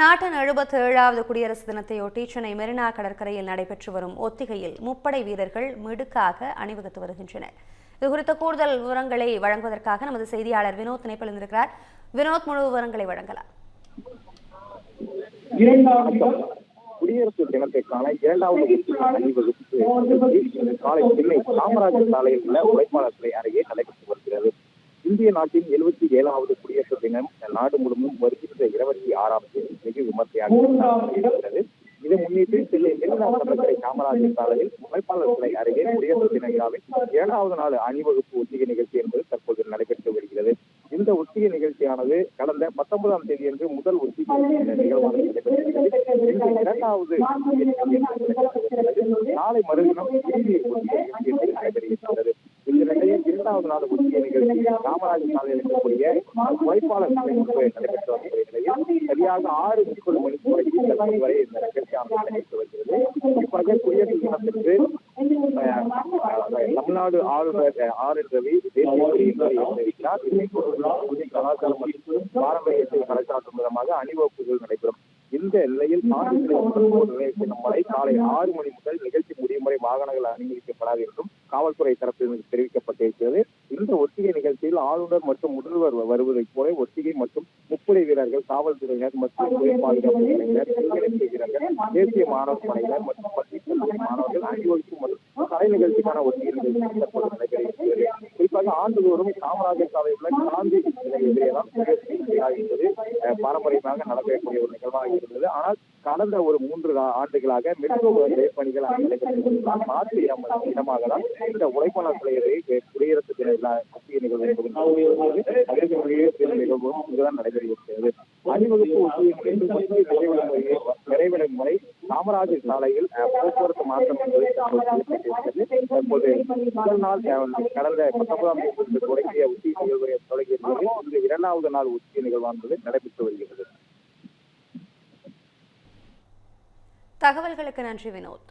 நாட்டின் எழுபத்தி ஏழாவது குடியரசு தினத்தையொட்டி சென்னை மெரினா கடற்கரையில் நடைபெற்று வரும் ஒத்திகையில் முப்படை வீரர்கள் மிடுக்காக அணிவகுத்து வருகின்றனர். இது குறித்த கூடுதல் விவரங்களை வழங்குவதற்காக நமது செய்தியாளர் வினோத் இணைப்பில் இருந்திருக்கிறார் வினோத் முழு விவரங்களை வழங்கலாம். குடியரசு தினத்திற்கான இரண்டாவது அணிவகுப்பு காலை சென்னை காமராஜர் சாலையில் உள்ள உழைப்பாளர் சிலை அருகே நடைபெற்று இந்திய நாட்டின் எழுபத்தி ஏழாவது குடியரசு தினம் நாடு முழுவதும் வருகின்ற இருபத்தி ஆறாம் தேதி மிக விமர்சையாக இருக்கிறது இதை முன்னிட்டு சென்னை மெரினா கடற்கரை காமராஜர் சாலையில் உழைப்பாளர் சிலை அருகே குடியரசு தின விழாவில் ஏழாவது நாள் அணிவகுப்பு ஒத்திகை நிகழ்ச்சி என்பது தற்போது நடைபெற்று வருகிறது இந்த ஒத்திகை நிகழ்ச்சியானது கடந்த பத்தொன்பதாம் தேதியன்று முதல் ஒத்திகை நிகழ்வாக நடைபெற்றது இரண்டாவது நாளை மறுதினம் இறுதி ஒத்திகை நிகழ்ச்சி நடைபெறுகிறது இரண்டாவது நாள் முக்கிய நிகழ்ச்சி காமராஜர் சாலையில் இருக்கக்கூடிய உழைப்பாளர் நடைபெற்று வரக்கூடிய நிலையில் சரியாக ஆறு முப்பது மணி தற்போது வரை இந்த நிகழ்ச்சியானது நடைபெற்று வருகிறது. குறிப்பாக குடியரசு தினத்திற்கு தமிழ்நாடு ஆளுநர் அஹ், ஆர் என் ரவி தேசிய கொடியினை ஏற்றிருக்கிறார் இதனைத் கலாச்சாரம் மற்றும் பாரம்பரியத்தை பறைசாற்றும் விதமாக அணிவகுப்புகள் நடைபெறும். இந்த நிலையில் காஞ்சிபுரம் நிலையத்தின் வரை காலை ஆறு மணி முதல் நிகழ்ச்சி முடியும் வரை வாகனங்கள் அனுமதிக்கப்படாது என்றும் காவல்துறை தரப்பில் தெரிவிக்கப்பட்டிருக்கிறது. இந்த ஒத்திகை நிகழ்ச்சியில் ஆளுநர் மற்றும் முதல்வர் வருவதைப் போல ஒத்திகை மற்றும் முப்படை வீரர்கள் காவல்துறையினர் மற்றும் உயர் பாதுகாப்பு படையினர் தீயணைப்பு வீரர்கள் தேசிய மாணவர் படையினர் மற்றும் பள்ளி மாணவர்கள் அணிவகுப்பு மற்றும் கலை நிகழ்ச்சிக்கான ஒத்திகை நிகழ்ச்சி ஆண்டுதோறும் காமராஜர் சாலை உள்ள காந்தி என்பது பாரம்பரியமாக நடக்கக்கூடிய ஒரு நிகழ்வாக இருந்தது. ஆனால் கடந்த ஒரு மூன்று ஆண்டுகளாக மெட்ரோ ரயில் பணிகள் மாற்று இடம் இடமாக தான் இந்த உழைப்பாளர் சிலையை குடியரசு தின விழா முக்கிய நிகழ்வு என்பது அதே நிகழ்வும் இங்குதான் நடைபெறுகிறது. அணிவகுப்பு ஒத்திகை முறை காமராஜர் சாலையில் போக்குவரத்து மாற்றம் தற்போது முதல் நாள் கடந்த பத்தொன்பதாம் தேதி தொடங்கிய உச்சி நிகழ்வு தொடங்கிய நிலையில் இன்று இரண்டாவது நாள் உச்சி நிகழ்வானது நடைபெற்று வருகிறது. தகவல்களுக்கு நன்றி வினோத்.